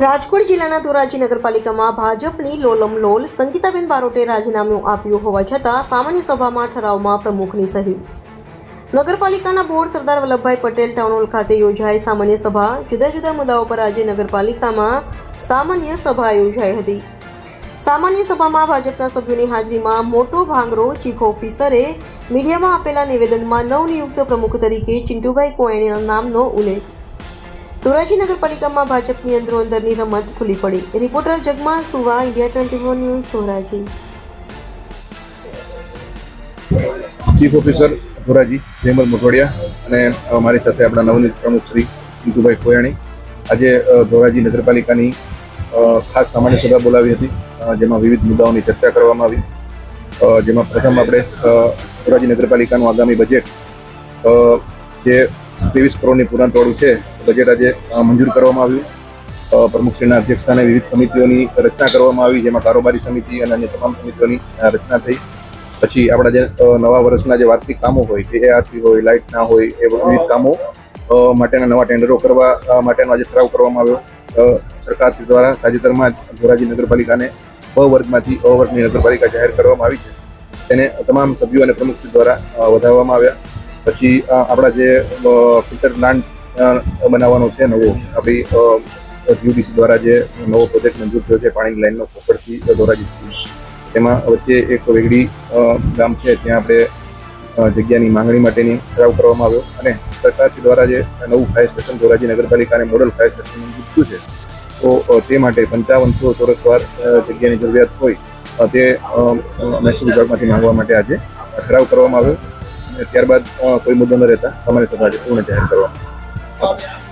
રાજકોટ જિલ્લાના ધોરાજી નગરપાલિકામાં ભાજપની લોલમ લોલ સંગીતાબેન બારોટે રાજીનામું આપ્યું હોવા છતાં સામાન્ય સભામાં ઠરાવમાં પ્રમુખની સહી. નગરપાલિકાના board Sardar Vallabhbhai Patel town hall ખાતે યોજાઈ સામાન્ય સભા. જુદા જુદા મુદ્દાઓ પર આજે નગરપાલિકામાં સામાન્ય સભા યોજાઈ હતી. સામાન્ય સભામાં ભાજપના સભ્યોની હાજરીમાં મોટો ભાંગરો ચીફ ઓફિસરે મીડિયામાં આપેલા નિવેદનમાં નવનિયુક્ત પ્રમુખ તરીકે ચિંટુભાઈ કોયણીના નામનો ઉલ્લેખ ધોરાજી નગરપાલિકામાં ભાજપની અંદરો અંદરની રમત ખુલ્લી પડી. રિપોર્ટર જગમાં સુવા, India twenty four news, Dhoraji. Chief officer Dhoraji Jaymal Motwadiya અને મારી સાથે આપણા નવનીત પ્રમુખ શ્રી ઇન્દુભાઈ કોયાણી. આજે ધોરાજી નગરપાલિકાની ખાસ સામાન્ય સભા બોલાવી હતી જેમાં વિવિધ મુદ્દાઓની ચર્ચા કરવામાં આવી. જેમાં પ્રથમ આપણે ધોરાજી નગરપાલિકાનું આગામી બજેટ જે ત્રેવીસ કરોડની પુરાંતવાળું છે. બજેટ આજે મંજૂર કરવામાં આવ્યું. અ, પ્રમુખશ્રીના અધ્યક્ષસ્થાને વિવિધ સમિતિઓની રચના કરવામાં આવી જેમાં કારોબારી સમિતિ અને અન્ય તમામ સમિતિઓની રચના થઈ. પછી આપણા જે નવા વર્ષના જે વાર્ષિક કામો હોય એઆરસી હોય લાઇટના હોય એ વિવિધ કામો માટેના નવા ટેન્ડરો કરવા અ, માટેનો આજે ઠરાવ કરવામાં આવ્યો. સરકાર સરકારશ્રી દ્વારા તાજેતરમાં જ ધોરાજી નગરપાલિકાને બ વર્ગમાંથી અ વર્ગની નગરપાલિકા જાહેર કરવામાં આવી છે. તેને તમામ સભ્યો અને પ્રમુખશ્રી દ્વારા વધારવામાં આવ્યા. પછી આપણા જે ફિલ્ટર પ્લાન્ટ બનાવવાનો છે નવો, આપણી જીયુડીસી દ્વારા જે નવો પ્રોજેક્ટ મંજૂર થયો છે, પાણીની લાઇનનો પોપડથી ધોરાજી સુધી. તેમાં વચ્ચે એક વેગડી ગામ છે, ત્યાં આપણે જગ્યાની માંગણી માટેની ઠરાવ કરવામાં આવ્યો અને સરકારશ્રી દ્વારા જે નવું ફાયર સ્ટેશન ધોરાજી નગરપાલિકાને મોડલ ફાયર સ્ટેશન મંજૂર છે, તો તે માટે પંચાવનસો ચોરસવાર વાર જગ્યાની જરૂરિયાત હોય તે મહેસૂલ વિભાગમાંથી માંગવા માટે આજે ઠરાવ કરવામાં આવ્યો. ત્યારબાદ કોઈ મુદ્દો ન રહેતા સામાન્ય સભા પૂર્ણ જાહેર કરવામાં.